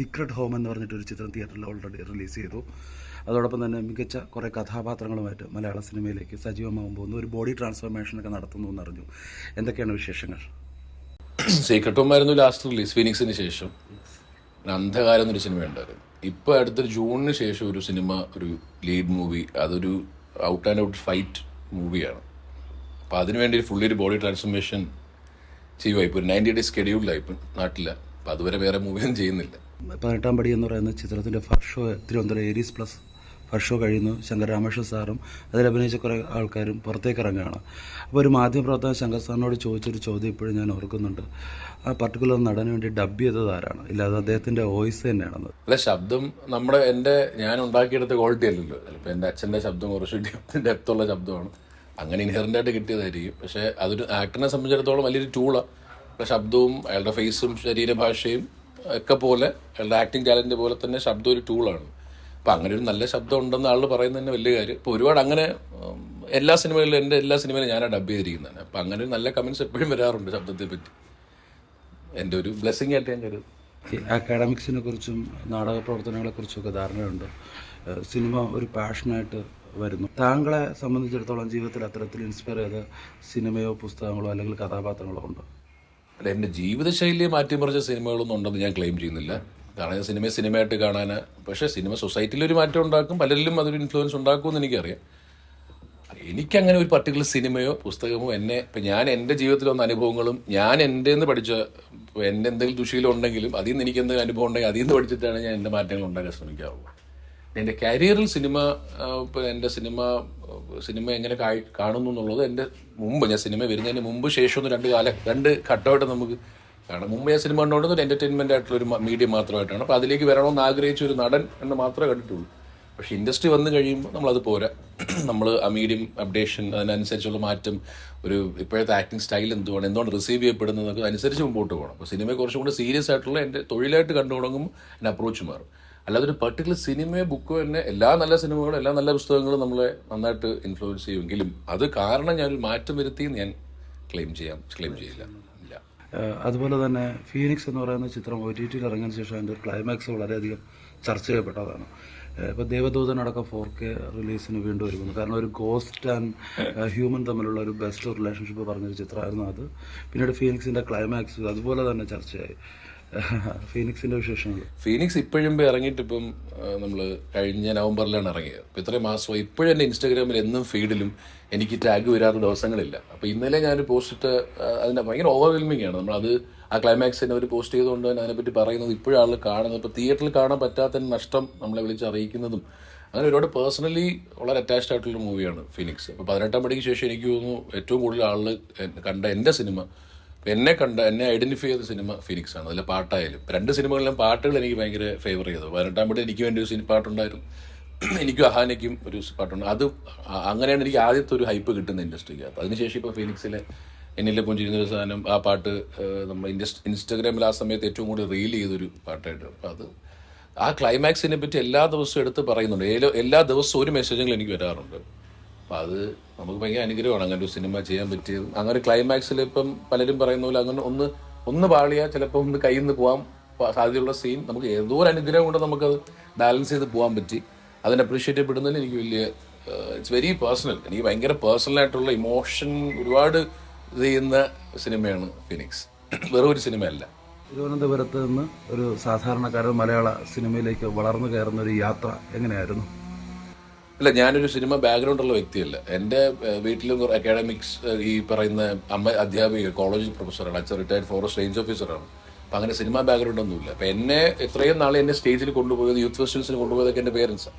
Secret home എന്ന് പറഞ്ഞിട്ട് ഒരു ചിത്രം തിയേറ്ററിൽ ഓൾറെഡി റിലീസ് ചെയ്തു. അതോടൊപ്പം തന്നെ മികച്ച കുറേ കഥാപാത്രങ്ങളുമായിട്ട് മലയാള സിനിമയിലേക്ക് സജീവമാകാൻ പോകുന്നു ഒരു ബോഡി ട്രാൻസ്ഫോർമേഷനൊക്കെ നടത്തുന്നു എന്നറിഞ്ഞു. എന്തൊക്കെയാണ് വിശേഷങ്ങൾ? സീക്രട്ട് ഹോം ആയിരുന്നു ലാസ്റ്റ് റിലീസ് ഫീനിക്സിന് ശേഷം. അന്ധകാരം എന്നൊരു സിനിമ ഉണ്ടായിരുന്നു. ഇപ്പോൾ അടുത്തൊരു ജൂണിന് ശേഷം ഒരു സിനിമ ഒരു ലീഡ് മൂവി അതൊരു ഔട്ട് ആൻഡ് ഔട്ട് ഫൈറ്റ് മൂവിയാണ് അപ്പൊ അതിനുവേണ്ടി ഫുള്ളി ഒരു ബോഡി ട്രാൻസ്ഫോർമേഷൻ ചെയ്യുക ഇപ്പോൾ ഒരു നയന്റി ഡേയ്സ് ഷെഡ്യൂൾഡായി ഇപ്പം നാട്ടില്ല അപ്പോൾ അതുവരെ വേറെ മൂവിയൊന്നും ചെയ്യുന്നില്ല. പതിനെട്ടാം പടി എന്ന് പറയുന്ന ചിത്രത്തിന്റെ first show Thiruvananthapuram Aries plus first show കഴിയുന്നു. ശങ്കർ രാമകൃഷ്ണൻ സാറും അതിൽ അഭിനയിച്ച കുറേ ആൾക്കാരും പുറത്തേക്ക് ഇറങ്ങുകയാണ്. അപ്പോൾ ഒരു മാധ്യമപ്രവർത്തകൻ ശങ്കർ സാറിനോട് ചോദിച്ചൊരു ചോദ്യം ഇപ്പോഴും ഞാൻ ഓർക്കുന്നുണ്ട്. ആ പർട്ടിക്കുലർ നടന് വേണ്ടി ഡബ് ചെയ്തത് ആരാണ്? ഇല്ലാതെ അദ്ദേഹത്തിന്റെ വോയിസ് തന്നെയാണെന്ന്. അല്ല ശബ്ദം നമ്മുടെ എന്റെ ഞാൻ ഉണ്ടാക്കിയെടുത്ത ക്വാളിറ്റി അല്ലല്ലോ. ചിലപ്പോൾ എന്റെ അച്ഛന്റെ ശബ്ദം കുറച്ച് ഡെപ്ത് ഡെപ്തുള്ള ശബ്ദമാണ്. അങ്ങനെ ഇൻഹെറന്റ് ആയിട്ട് കിട്ടിയതായിരിക്കും. പക്ഷേ അതൊരു ആക്ടറിനെ സംബന്ധിച്ചിടത്തോളം വലിയൊരു ടൂളാണ് ശബ്ദവും അയാളുടെ ഫേസും ശരീരഭാഷയും ഒക്കെ പോലെ അയാളുടെ ആക്ടിങ് ടാലന്റ് പോലെ തന്നെ ശബ്ദം ഒരു ടൂളാണ് അപ്പം അങ്ങനെ ഒരു നല്ല ശബ്ദം ഉണ്ടെന്ന് ആൾ പറയുന്നത് തന്നെ വലിയ കാര്യം. ഇപ്പോൾ ഒരുപാട് അങ്ങനെ എല്ലാ സിനിമകളിലും എന്റെ എല്ലാ സിനിമയിലും ഞാനാണ് ഡബ് ചെയ്തിരിക്കുന്നതാണ്. അപ്പം അങ്ങനെ ഒരു നല്ല കമൻസ് എപ്പോഴും വരാറുണ്ട് ശബ്ദത്തെ പറ്റി. എന്റെ ഒരു ബ്ലെസ്സിങ് ആയിട്ട് ഞാൻ കരുതും ഈ അക്കാഡമിക്സിനെ കുറിച്ചും നാടക പ്രവർത്തനങ്ങളെ കുറിച്ചുമൊക്കെ ധാരണയുണ്ട്. സിനിമ ഒരു പാഷനായിട്ട് വരുന്നു. താങ്കളെ സംബന്ധിച്ചിടത്തോളം ജീവിതത്തിൽ അത്തരത്തിൽ ഇൻസ്പയർ ചെയ്ത സിനിമയോ പുസ്തകങ്ങളോ അല്ലെങ്കിൽ കഥാപാത്രങ്ങളോ ഉണ്ടോ? അല്ല എന്റെ ജീവിതശൈലിയെ മാറ്റിമറിച്ച സിനിമകളൊന്നും ഉണ്ടെന്ന് ഞാൻ ക്ലെയിം ചെയ്യുന്നില്ല. കാരണം സിനിമയെ സിനിമയായിട്ട് കാണാൻ പക്ഷേ സിനിമ സൊസൈറ്റിയിൽ ഒരു മാറ്റം ഉണ്ടാക്കും പലരിലും അതൊരു ഇൻഫ്ലുവൻസ് ഉണ്ടാക്കുമെന്ന് എനിക്കറിയാം. എനിക്കങ്ങനെ ഒരു പർട്ടിക്കുലർ സിനിമയോ പുസ്തകമോ എന്നെ ഇപ്പം ഞാൻ എന്റെ ജീവിതത്തിൽ വന്ന അനുഭവങ്ങളും ഞാൻ എന്റെ നിന്ന് പഠിച്ച എന്റെ എന്തെങ്കിലും ദുശീലം അതിൽ നിന്ന് എനിക്ക് എന്തെങ്കിലും അനുഭവം ഉണ്ടെങ്കിൽ അതിൽ നിന്ന് പഠിച്ചിട്ടാണ് ഞാൻ എന്റെ മാറ്റങ്ങൾ ഉണ്ടാക്കാൻ ശ്രമിക്കാറുള്ളൂ എന്റെ കരിയറിൽ സിനിമ എന്റെ സിനിമ സിനിമ എങ്ങനെ കാണുന്നു എന്നുള്ളത് എന്റെ മുമ്പ് ഞാൻ സിനിമ വരുന്നതിന് മുമ്പ് ശേഷം ഒന്ന് രണ്ട് കാല രണ്ട് ഘട്ടമായിട്ട് നമുക്ക് കാരണം മുമ്പ് ഞാൻ സിനിമ കണ്ടുകൊണ്ടത് ഒരു എന്റർടൈൻമെന്റ് ആയിട്ടുള്ള ഒരു മീഡിയം മാത്രമായിട്ടാണ്. അപ്പോൾ അതിലേക്ക് വരണമെന്ന് ആഗ്രഹിച്ച ഒരു നടൻ എന്ന് മാത്രമേ കണ്ടിട്ടുള്ളൂ. പക്ഷെ ഇൻഡസ്ട്രി വന്നു കഴിയുമ്പോൾ നമ്മളത് പോരാ. നമ്മൾ ആ മീഡിയം അപ്ഡേഷൻ അതിനനുസരിച്ചുള്ള മാറ്റം ഒരു ഇപ്പോഴത്തെ ആക്ടിങ് സ്റ്റൈൽ എന്തുവാണ് എന്തുകൊണ്ട് റിസീവ് ചെയ്യപ്പെടുന്നതൊക്കെ അനുസരിച്ച് മുമ്പോട്ട് പോകണം. അപ്പോൾ സിനിമയെ കുറച്ചും കൂടി സീരിയസ് ആയിട്ടുള്ള എന്റെ തൊഴിലായിട്ട് കണ്ടു തുടങ്ങുമ്പോൾ എന്റെ അപ്രോച്ച് മാറും. അല്ലാതെ ഒരു പർട്ടിക്കുലർ സിനിമയോ ബുക്കോ തന്നെ എല്ലാ നല്ല സിനിമകളും എല്ലാ നല്ല പുസ്തകങ്ങളും നമ്മളെ നന്നായിട്ട് ഇൻഫ്ലുവൻസ് ചെയ്യുമെങ്കിലും അത് കാരണം ഞാൻ ഒരു മാറ്റം വരുത്തി ഞാൻ ക്ലെയിം ചെയ്യാം ക്ലെയിം ചെയ്യില്ല ഇല്ല. അതുപോലെ തന്നെ ഫീനിക്സ് എന്ന് പറയുന്ന ചിത്രം ഒ ടി ടിയിൽ ഇറങ്ങിയതിന് ശേഷം അതിന്റെ ക്ലൈമാക്സ് വളരെയധികം ചർച്ച ചെയ്യപ്പെട്ടതാണ്. ഇപ്പോൾ ദേവദൂതനടക്കം ഫോർ കെ റിലീസിന് വീണ്ടും ഒരുങ്ങുന്നു. കാരണം ഒരു ഗോസ്റ്റ് ആൻഡ് ഹ്യൂമൻ തമ്മിലുള്ള ഒരു ബെസ്റ്റ് റിലേഷൻഷിപ്പ് പറഞ്ഞൊരു ചിത്രമായിരുന്നു അത്. പിന്നീട് ഫീനിക്സിന്റെ ക്ലൈമാക്സ് അതുപോലെ തന്നെ ചർച്ചയായി. ഫീനിക്സിന്റെ വിശേഷങ്ങൾ. ഫീനിക്സ് ഇപ്പോഴും ഇറങ്ങിയിട്ട് ഇപ്പം നമ്മൾ കഴിഞ്ഞ നവംബറിലാണ് ഇറങ്ങിയത്. അപ്പം ഇത്രയും മാസം ഇപ്പോഴും എന്റെ ഇൻസ്റ്റാഗ്രാമിൽ എന്നും ഫീഡിലും എനിക്ക് ടാഗ് വരാത്ത ദിവസങ്ങളില്ല. അപ്പോൾ ഇന്നലെ ഞാൻ പോസ്റ്റ് അതിന്റെ ഭയങ്കര ഓവർവെൽമിംഗ് ആണ്. നമ്മളത് ആ ക്ലൈമാക്സ് ക്ലൈമാക്സിനെ ഒരു പോസ്റ്റ് ചെയ്തുകൊണ്ട് തന്നെ അതിനെപ്പറ്റി പറയുന്നത് ഇപ്പോഴും ആൾ കാണുന്നത്. ഇപ്പോൾ തിയേറ്ററിൽ കാണാൻ പറ്റാത്ത നഷ്ടം നമ്മളെ വിളിച്ച് അറിയിക്കുന്നതും അങ്ങനെ ഒരുപാട് പേഴ്സണലി വളരെ അറ്റാച്ച്ഡ് ആയിട്ടുള്ള മൂവിയാണ് ഫിനിക്സ്. അപ്പോൾ പതിനെട്ടാം പടിക്ക് ശേഷം എനിക്ക് തോന്നുന്നു ഏറ്റവും കൂടുതൽ ആളുകൾ കണ്ട എന്റെ സിനിമ എന്നെ കണ്ട എന്നെ ഐഡന്റിഫൈ ചെയ്ത സിനിമ ഫിനിക്സ് ആണ്. അതിലെ പാട്ടായാലും. രണ്ട് സിനിമകളിലും പാട്ടുകൾ എനിക്ക് ഭയങ്കര ഫേവർ ചെയ്തു. പതിനെട്ടാം പടി എനിക്ക് വേണ്ടി ഒരു സിനിമ പാട്ടുണ്ടായിരുന്നു. എനിക്കും അഹാനയ്ക്കും ഒരു പാട്ടുണ്ട്. അത് അങ്ങനെയാണ് എനിക്ക് ആദ്യത്തെ ഒരു ഹൈപ്പ് കിട്ടുന്ന ഇൻഡസ്ട്രിക്കകത്ത് അതിനുശേഷം ഇപ്പോൾ ഫിനിക്സിലെ എന്നിലെ പുഞ്ചിരുന്ന ഒരു സാധനം ആ പാട്ട് നമ്മൾ ഇൻഡസ് ഇൻസ്റ്റാഗ്രാമിൽ ആ സമയത്ത് ഏറ്റവും കൂടുതൽ റീൽ ചെയ്തൊരു പാട്ടായിട്ട്. അപ്പോൾ അത് ആ ക്ലൈമാക്സിനെ പറ്റി എല്ലാ ദിവസവും എടുത്ത് പറയുന്നുണ്ട്. എല്ലാ ദിവസവും ഒരു മെസ്സേജുകൾ എനിക്ക് വരാറുണ്ട്. അപ്പം അത് നമുക്ക് ഭയങ്കര അനുഗ്രഹമാണ് അങ്ങനെ ഒരു സിനിമ ചെയ്യാൻ പറ്റിയത്. അങ്ങനെ ക്ലൈമാക്സിൽ ഇപ്പം പലരും പറയുന്ന പോലെ അങ്ങനെ ഒന്ന് ഒന്ന് പാളിയാൽ ചിലപ്പോൾ ഒന്ന് കയ്യിൽ നിന്ന് പോകാൻ സാധ്യതയുള്ള സീൻ നമുക്ക് ഏതോ ഒരു അനുഗ്രഹം കൊണ്ട് നമുക്കത് ബാലൻസ് ചെയ്ത് പോകാൻ പറ്റി. അതിനെ അപ്രീഷിയേറ്റ് ചെയ്യപ്പെടുന്നതിൽ എനിക്ക് വലിയ ഇറ്റ്സ് വെരി പേഴ്സണൽ എനിക്ക് ഭയങ്കര പേഴ്സണൽ ആയിട്ടുള്ള ഇമോഷൻ ഒരുപാട് ഇത് ചെയ്യുന്ന സിനിമയാണ് ഫിനിക്സ് വെറും ഒരു സിനിമയല്ല. തിരുവനന്തപുരത്ത് നിന്ന് ഒരു സാധാരണക്കാരൻ മലയാള സിനിമയിലേക്ക് വളർന്നു കയറുന്ന ഒരു യാത്ര എങ്ങനെയായിരുന്നു? അല്ല ഞാനൊരു സിനിമ ബാക്ക്ഗ്രൗണ്ട് ഉള്ള വ്യക്തിയല്ല. എന്റെ വീട്ടിലും അക്കാഡമിക്സ് ഈ പറയുന്ന അമ്മ അധ്യാപിക കോളേജ് പ്രൊഫസറാണ് അച്ഛൻ റിട്ടയർഡ് ഫോറസ്റ്റ് റേഞ്ച് ഓഫീസറാണ് അപ്പം അങ്ങനെ സിനിമ ബാക്ക്ഗ്രൗണ്ട് ഒന്നുമില്ല. അപ്പം എന്നെ എത്രയും നാളെ എന്നെ സ്റ്റേജിൽ കൊണ്ടുപോയത് യൂത്ത് ഫെസ്റ്റിവൽസിന് കൊണ്ടുപോയതൊക്കെ എന്റെ പേരൻസ്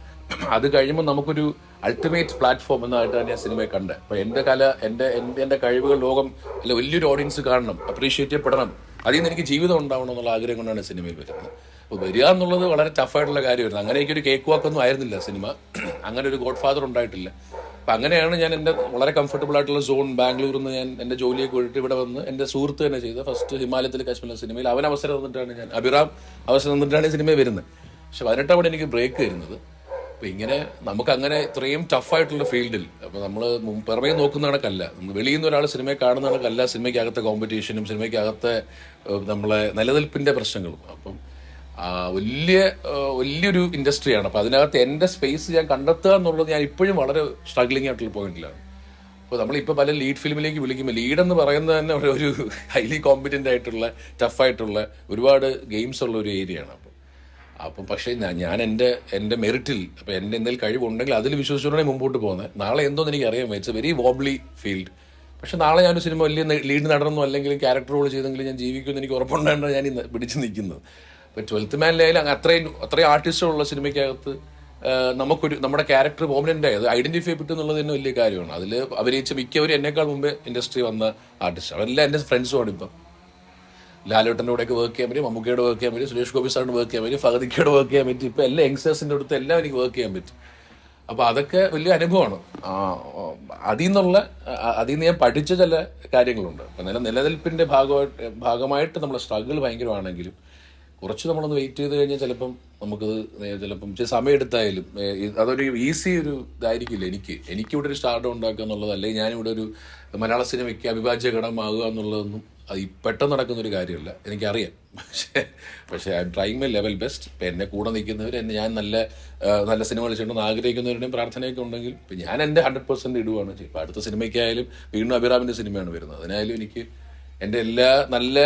അത് കഴിയുമ്പോൾ നമുക്കൊരു അൾട്ടിമേറ്റ് പ്ലാറ്റ്ഫോം എന്നായിട്ടാണ് ഞാൻ സിനിമയെ കണ്ടത് അപ്പം എന്റെ കല എന്റെ എന്റെ കഴിവുകൾ ലോകം അല്ല വലിയൊരു ഓഡിയൻസ് കാണണം അപ്രീഷിയേറ്റ് ചെയ്യപ്പെടണം. അതിൽ നിന്ന് എനിക്ക് ജീവിതം ഉണ്ടാവണം എന്നുള്ള ആഗ്രഹം കൊണ്ടാണ് സിനിമയിൽ വരുന്നത്. അപ്പോൾ വരിക എന്നുള്ളത് വളരെ ടഫായിട്ടുള്ള കാര്യമായിരുന്നു. അങ്ങനെ എനിക്കൊരു കേക്ക് വാക്കൊന്നും ആയിരുന്നില്ല സിനിമ. അങ്ങനെ ഒരു ഗോഡ് ഫാദർ ഉണ്ടായിട്ടില്ല. അപ്പം അങ്ങനെയാണ് ഞാൻ എന്റെ വളരെ കംഫർട്ടബിൾ ആയിട്ടുള്ള സോൺ ബാംഗ്ലൂരിൽ നിന്ന് ഞാൻ എന്റെ ജോലിയൊക്കെ വിട്ടിട്ട് ഇവിടെ വന്ന് എന്റെ സുഹൃത്ത് തന്നെ ചെയ്ത ഫസ്റ്റ് ഹിമാലയത്തിൽ കാശ്മീർ സിനിമയിൽ അവൻ അവസരം തന്നിട്ടാണ് ഞാൻ അഭിറാം അവസരം തന്നിട്ടാണ് ഈ സിനിമയിൽ വരുന്നത്. പക്ഷെ പതിനെട്ടാം പടി എനിക്ക് ബ്രേക്ക് വരുന്നത് അപ്പം ഇങ്ങനെ നമുക്ക് അങ്ങനെ ഇത്രയും ടഫായിട്ടുള്ള ഫീൽഡിൽ അപ്പോൾ നമ്മൾ പുറമേ നോക്കുന്ന കണക്കല്ല. വെളിയിൽ നിന്ന് ഒരാൾ സിനിമയെ കാണുന്ന കണക്കല്ല സിനിമയ്ക്കകത്തെ കോമ്പറ്റീഷനും സിനിമയ്ക്കകത്തെ നമ്മളെ നിലനിൽപ്പിന്റെ പ്രശ്നങ്ങളും. അപ്പം വലിയ വലിയൊരു ഇൻഡസ്ട്രിയാണ്. അപ്പോൾ അതിനകത്ത് എന്റെ സ്പേസ് ഞാൻ കണ്ടെത്തുക എന്നുള്ളത് ഞാൻ ഇപ്പോഴും വളരെ സ്ട്രഗ്ലിംഗ് ആയിട്ടുള്ള പോയിന്റിലാണ് അപ്പോൾ നമ്മളിപ്പോൾ പല ലീഡ് ഫിലിമിലേക്ക് വിളിക്കുമ്പോൾ ലീഡ് എന്ന് പറയുന്നത് തന്നെ ഒരു- ഹൈലി കോമ്പറ്റന്റ് ആയിട്ടുള്ള ടഫായിട്ടുള്ള ഒരുപാട് ഗെയിംസ് ഉള്ള ഒരു ഏരിയയാണ് അപ്പോൾ അപ്പം. പക്ഷേ ഞാൻ എന്റെ എന്റെ മെറിറ്റിൽ അപ്പോൾ എന്റെ എന്തെങ്കിലും കഴിവുണ്ടെങ്കിൽ അതിൽ വിശ്വസിച്ചുകൊണ്ടാണ് മുമ്പോട്ട് പോകുന്നത്. നാളെ എന്തോന്ന് എനിക്ക് അറിയാൻ എ വെരി വോബ്ലി ഫീൽഡ് പക്ഷെ നാളെ ഞാനൊരു സിനിമ വലിയ ലീഡ് നടന്നോ അല്ലെങ്കിൽ ക്യാരക്ടർ റോൾ ചെയ്തെങ്കിലും ഞാൻ ജീവിക്കുമെന്ന് എനിക്ക് ഉറപ്പുണ്ടായിട്ടാണ് ഞാൻ ഇന്ന് പിടിച്ച് നിൽക്കുന്നത്. ട്വൽത്ത് മാനിലായാലും അത്രയും അത്രയും ആർട്ടിസ്റ്റുള്ള സിനിമയ്ക്കകത്ത് നമുക്കൊരു നമ്മുടെ ക്യാരക്ടർ പെർമനന്റ് ആയത് ഐഡന്റിഫൈ ചെയ്യപ്പെട്ടു എന്നുള്ളത് തന്നെ വലിയ കാര്യമാണ്. അതിൽ അഭിനയിച്ച മിക്കവരും എന്നെക്കാൾ മുമ്പേ ഇൻഡസ്ട്രി വന്ന ആർട്ടിസ്റ്റ് അവരെല്ലാം എന്റെ ഫ്രണ്ട്സുമാണ് ഇപ്പം. ലാലേട്ടന്റെ കൂടെയൊക്കെ വർക്ക് ചെയ്യാൻ പറ്റും മമ്മൂക്കയുടെ വർക്ക് ചെയ്യാൻ പറ്റും സുരേഷ് ഗോപി സാറിന് വർക്ക് ചെയ്യാൻ പറ്റും ഫഹദിക്കയുടെ വർക്ക് ചെയ്യാൻ പറ്റും. ഇപ്പം എല്ലാ യങ്സ്റ്റേഴ്സിന്റെ അടുത്ത് എല്ലാം എനിക്ക് വർക്ക് ചെയ്യാൻ പറ്റും. അപ്പോൾ അതൊക്കെ വലിയ അനുഭവമാണ്. അതിൽ നിന്നുള്ള അതിൽ നിന്ന് ഞാൻ പഠിച്ച ചില കാര്യങ്ങളുണ്ട്. അപ്പം നില നിലനിൽപ്പിന്റെ ഭാഗമായിട്ട് ഭാഗമായിട്ട് നമ്മുടെ സ്ട്രഗിൾ ഭയങ്കരമാണെങ്കിലും കുറച്ച് നമ്മളൊന്ന് വെയിറ്റ് ചെയ്ത് കഴിഞ്ഞാൽ ചിലപ്പം നമുക്കത് ചിലപ്പം ചില സമയം എടുത്തായാലും അതൊരു ഈസി ഒരു ഇതായിരിക്കില്ല എനിക്ക്. എനിക്കിവിടെ ഒരു സ്റ്റാർഡ് ഉണ്ടാക്കുക എന്നുള്ളത് അല്ലെങ്കിൽ ഞാനിവിടെ ഒരു മലയാള സിനിമയ്ക്ക് അവിഭാജ്യ ഘടകമാകുക എന്നുള്ളതൊന്നും അത് പെട്ടെന്ന് നടക്കുന്ന ഒരു കാര്യമല്ല. എനിക്കറിയാം. പക്ഷേ പക്ഷേ I trying my level best എന്നെ കൂടെ നിൽക്കുന്നവർ എന്നെ ഞാൻ നല്ല നല്ല സിനിമ കളിച്ചിട്ടുണ്ടെന്ന് ആഗ്രഹിക്കുന്നവരുടെയും പ്രാർത്ഥനയൊക്കെ ഉണ്ടെങ്കിൽ ഇപ്പം ഞാൻ എന്റെ ഹൺഡ്രഡ് പെർസെന്റ് ഇടുവാണ്. ഇപ്പം അടുത്ത സിനിമയ്ക്കായാലും വീണ്ടും അഭിറാമിന്റെ സിനിമയാണ് വരുന്നത്. അതിനായാലും എനിക്ക് എന്റെ എല്ലാ നല്ല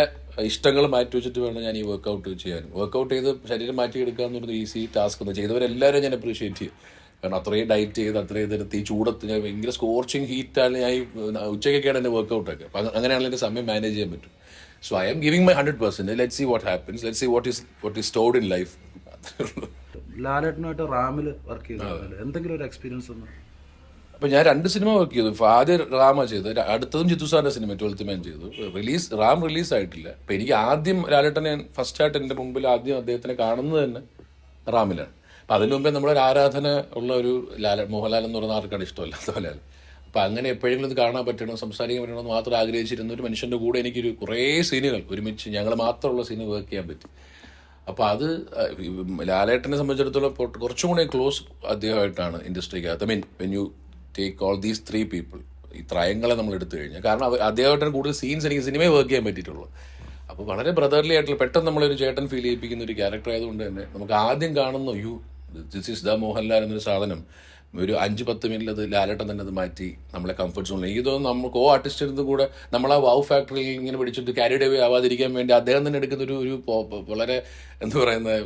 ഇഷ്ടങ്ങൾ മാറ്റി വെച്ചിട്ട് വേണം ഞാൻ ഈ വർക്കൗട്ട് ചെയ്യാൻ. വർക്കൗട്ട് ചെയ്ത് ശരീരം മാറ്റിയെടുക്കുക എന്നുള്ളത് ഈസി ടാസ്ക് ഒന്ന് ചെയ്തവരെല്ലാവരും ഞാൻ അപ്രീഷിയേറ്റ് ചെയ്യും. കാരണം അത്രയും ഡയറ്റ് ചെയ്ത് അത്രയും ഇതെടുത്ത് ഈ ചൂടത്ത് ഞാൻ ഭയങ്കര സ്കോർച്ചിങ് ഹീറ്റാണ് ഞാൻ ഈ ഉച്ചയ്ക്കൊക്കെയാണ് എന്റെ വർക്കൗട്ടൊക്കെ അപ്പം അങ്ങനെയാണെങ്കിൽ എന്റെ സമയം മാനേജ് ചെയ്യാൻ പറ്റും. So I'm giving my hundred percent let see what happens let see what is what is stored in life ലാലേട്ടനുമായിട്ട് റാമിൽ വർക്ക് ചെയ്തു എന്തെങ്കിലും ഒരു എക്സ്പീരിയൻസ് ഒന്ന് അപ്പൊ ഞാൻ രണ്ട് സിനിമ വർക്ക് ചെയ്തു. ആദ്യം റാമ ചെയ്തു. അടുത്തതും ജിത്തു സാറിന്റെ സിനിമ ട്വൽത്ത് മാൻ ചെയ്തു. റിലീസ് റാം റിലീസ് ആയിട്ടില്ല. അപ്പൊ എനിക്ക് ആദ്യം ലാലേട്ടനെ ഫസ്റ്റ് ആയിട്ട് എന്റെ മുമ്പിൽ ആദ്യം അദ്ദേഹത്തിനെ കാണുന്നത് തന്നെ റാമിലാണ്. അപ്പൊ അതിനു മുമ്പേ നമ്മളൊരു ആരാധന ഉള്ള ഒരു ലാല മോഹൻലാൽ എന്ന് പറയുന്ന ആർക്കാണ് ഇഷ്ടമല്ലാത്ത പോലെ അപ്പൊ അങ്ങനെ എപ്പോഴെങ്കിലും ഇത് കാണാൻ പറ്റണോ സംസാരിക്കാൻ പറ്റണോ എന്ന് മാത്രം ആഗ്രഹിച്ചിരുന്ന ഒരു മനുഷ്യന്റെ കൂടെ എനിക്കൊരു കുറേ സീനുകൾ ഒരുമിച്ച് ഞങ്ങൾ മാത്രമുള്ള സീന് വർക്ക് ചെയ്യാൻ പറ്റി. അപ്പോൾ അത് ലാലേട്ടനെ സംബന്ധിച്ചിടത്തോളം കുറച്ചും കൂടി ക്ലോസ് അദ്ദേഹമായിട്ടാണ് ഇൻഡസ്ട്രിക്കകത്ത് I mean when you take all these three people ഈ ത്രയങ്ങളെ നമ്മൾ എടുത്തു കഴിഞ്ഞാൽ. കാരണം അദ്ദേഹമായിട്ടാണ് കൂടുതൽ സീൻസ് എനിക്ക് സിനിമയെ വർക്ക് ചെയ്യാൻ പറ്റിയിട്ടുള്ളൂ. അപ്പോൾ വളരെ ബ്രദർലി ആയിട്ടുള്ള പെട്ടെന്ന് നമ്മളൊരു ചേട്ടൻ ഫീൽ ചെയ്യിപ്പിക്കുന്ന ഒരു ക്യാരക്ടർ ആയതുകൊണ്ട് തന്നെ നമുക്ക് ആദ്യം കാണുന്ന you this is the Mohanlal എന്നൊരു സാധനം ഒരു അഞ്ച് പത്ത് മിനിറ്റിൽ അത് ലാലേട്ടൻ തന്നെ അത് മാറ്റി നമ്മളെ കംഫർട്ട് സോണിൽ എനിക്ക് തോന്നുന്നു നമ്മൾ കോ ആർട്ടിസ്റ്റിന്റെ കൂടെ നമ്മൾ ആ വൗ ഫാക്ടറിയിൽ ഇങ്ങനെ പിടിച്ചിട്ട് കാരിഡ് അവേ ആവാതിരിക്കാൻ വേണ്ടി അദ്ദേഹം തന്നെ എടുക്കുന്ന ഒരു ഒരു വളരെ എന്താ പറയുന്നത്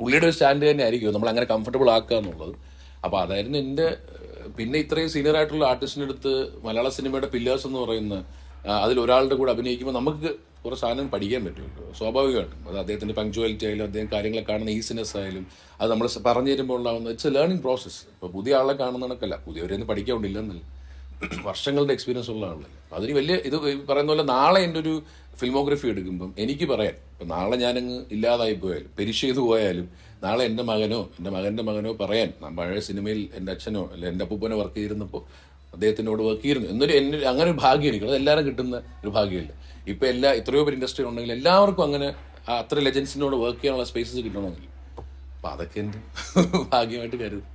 പുള്ളിയുടെ ഒരു സ്റ്റാൻഡ് തന്നെ ആയിരിക്കും നമ്മൾ അങ്ങനെ കംഫർട്ടബിൾ ആക്കുക എന്നുള്ളത് അപ്പോൾ അതായിരുന്നു എന്റെ പിന്നെ ഇത്രയും സീനിയർ ആയിട്ടുള്ള ആർട്ടിസ്റ്റിന്റെ അടുത്ത് മലയാള സിനിമയുടെ പില്ലേഴ്സ് എന്ന് പറയുന്ന അതിൽ ഒരാളുടെ കൂടെ അഭിനയിക്കുമ്പോൾ നമുക്ക് കുറേ സാധനം പഠിക്കാൻ പറ്റുമല്ലോ. സ്വാഭാവികമായിട്ടും. അത് അദ്ദേഹത്തിന്റെ പങ്ക്ച്വാലിറ്റി ആയാലും അദ്ദേഹം കാര്യങ്ങളെ കാണുന്ന ഈസിനെസ് ആയാലും അത് നമ്മൾ പറഞ്ഞു തരുമ്പോൾ ഉണ്ടാകുന്ന ഇറ്റ്സ് എ ലേണിംഗ് പ്രോസസ്സ് ഇപ്പോൾ പുതിയ ആളെ കാണുന്ന കണക്കല്ല. പുതിയവരൊന്നും പഠിക്കാണ്ടില്ലെന്നല്ല വർഷങ്ങളുടെ എക്സ്പീരിയൻസ് ഉള്ള ആളല്ലേ. അതിന് വലിയ ഇത് പറയുന്ന പോലെ നാളെ എന്റെ ഒരു ഫിൽമോഗ്രഫി എടുക്കുമ്പം എനിക്ക് പറയാൻ ഇപ്പം നാളെ ഞാനങ്ങ് ഇല്ലാതായി പോയാലും പെരിഷ് ചെയ്തു പോയാലും നാളെ എന്റെ മകനോ എന്റെ മകന്റെ മകനോ പറയാൻ പഴയ സിനിമയിൽ എന്റെ അച്ഛനോ അല്ലെ എന്റെ അപ്പൂപ്പനോ വർക്ക് ചെയ്തിരുന്നപ്പോൾ അദ്ദേഹത്തിനോട് വർക്ക് ചെയ്യുന്നു എന്നൊരു എന്നെ അങ്ങനെ ഒരു ഭാഗ്യം എനിക്ക് അത് എല്ലാവരും കിട്ടുന്ന ഒരു ഭാഗ്യമില്ല. ഇപ്പോൾ എല്ലാ ഇത്രയോ പേര് ഇൻഡസ്ട്രി ഉണ്ടെങ്കിൽ എല്ലാവർക്കും അങ്ങനെ അത്ര ലെജൻസിനോട് വർക്ക് ചെയ്യാനുള്ള സ്പേസസ് കിട്ടണമെന്നില്ല. അപ്പം അതൊക്കെ എന്റെ ഭാഗ്യമായിട്ട് കരുതും.